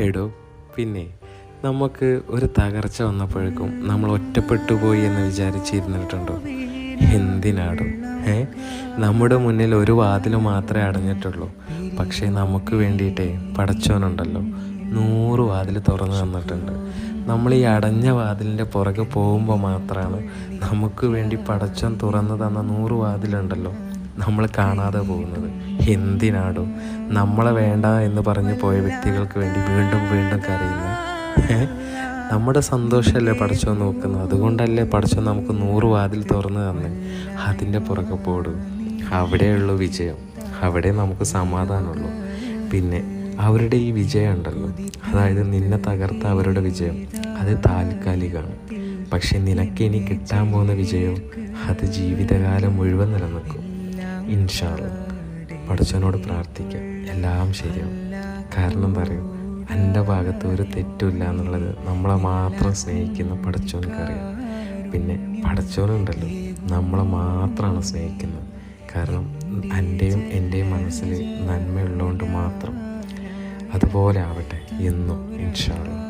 എടോ പിന്നെ നമുക്ക് ഒരു തകർച്ച വന്നപ്പോഴേക്കും നമ്മൾ ഒറ്റപ്പെട്ടു പോയി എന്ന് വിചാരിച്ചിരുന്നിട്ടുണ്ടോ? എന്തിനാടോ? ഏ? നമ്മുടെ മുന്നിൽ ഒരു വാതിൽ മാത്രമേ അടഞ്ഞിട്ടുള്ളൂ. പക്ഷേ നമുക്ക് വേണ്ടിയിട്ടേ പടച്ചോനുണ്ടല്ലോ. നൂറ് വാതിൽ തുറന്നു തന്നിട്ടുണ്ട്. നമ്മൾ ഈ അടഞ്ഞ വാതിലിന്റെ പുറകെ പോകുമ്പോൾ മാത്രമാണ് നമുക്ക് വേണ്ടി പടച്ചോൻ തുറന്നു തന്ന നൂറ് വാതിലുണ്ടല്ലോ. നമ്മൾ കാണാതെ പോകുന്നത്. എന്തിനാടോ? നമ്മളെ വേണ്ട എന്ന് പറഞ്ഞു പോയ വ്യക്തികൾക്ക് വേണ്ടി വീണ്ടും വീണ്ടും കരയുന്നത് നമ്മുടെ സന്തോഷമല്ലേ പഠിച്ചോ നോക്കുന്നത്? അതുകൊണ്ടല്ലേ പഠിച്ചോ നമുക്ക് നൂറ് വാതിൽ തുറന്ന് തന്നെ അതിന്റെ പുറകെ പോടും. അവിടെയുള്ളൂ വിജയം. അവിടെ നമുക്ക് സമാധാനമുള്ളൂ. പിന്നെ അവരുടെ ഈ വിജയം ഉണ്ടല്ലോ. അതായത് നിന്നെ തകർത്ത അവരുടെ വിജയം അത് താൽക്കാലികമാണ്. പക്ഷെ നിനക്ക് ഇനി കിട്ടാൻ പോകുന്ന വിജയം അത് ജീവിതകാലം മുഴുവൻ നിലനിൽക്കും. ഇൻഷാള്ള പഠിച്ചവനോട് പ്രാർത്ഥിക്കാം. എല്ലാം ശരിയാവും. കാരണം എന്താ പറയുക എന്റെ ഭാഗത്ത് ഒരു തെറ്റുമില്ല എന്നുള്ളത് നമ്മളെ മാത്രം സ്നേഹിക്കുന്ന പടച്ചവനക്കറിയാം പിന്നെ പഠിച്ചവനുണ്ടല്ലോ നമ്മളെ മാത്രമാണ് സ്നേഹിക്കുന്നത്. കാരണം എന്റെയും എന്റെയും മനസ്സിൽ നന്മയുള്ളതുകൊണ്ട് മാത്രം. അതുപോലെ ആവട്ടെ എന്നും ഇൻഷാള്ള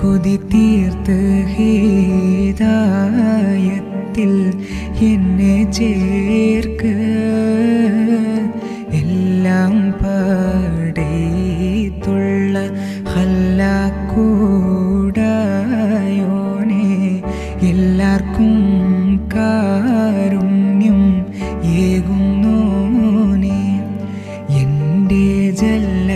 കൊതി തീർത്ത് ഹീതായത്തിൽ എന്നെ ചേർക്ക്. എല്ലാം പാടേത്തുള്ള കൂടായോനെ എല്ലാവർക്കും കാരുണ്യം ഏകുന്നോനെ എന്റെ ജല്ല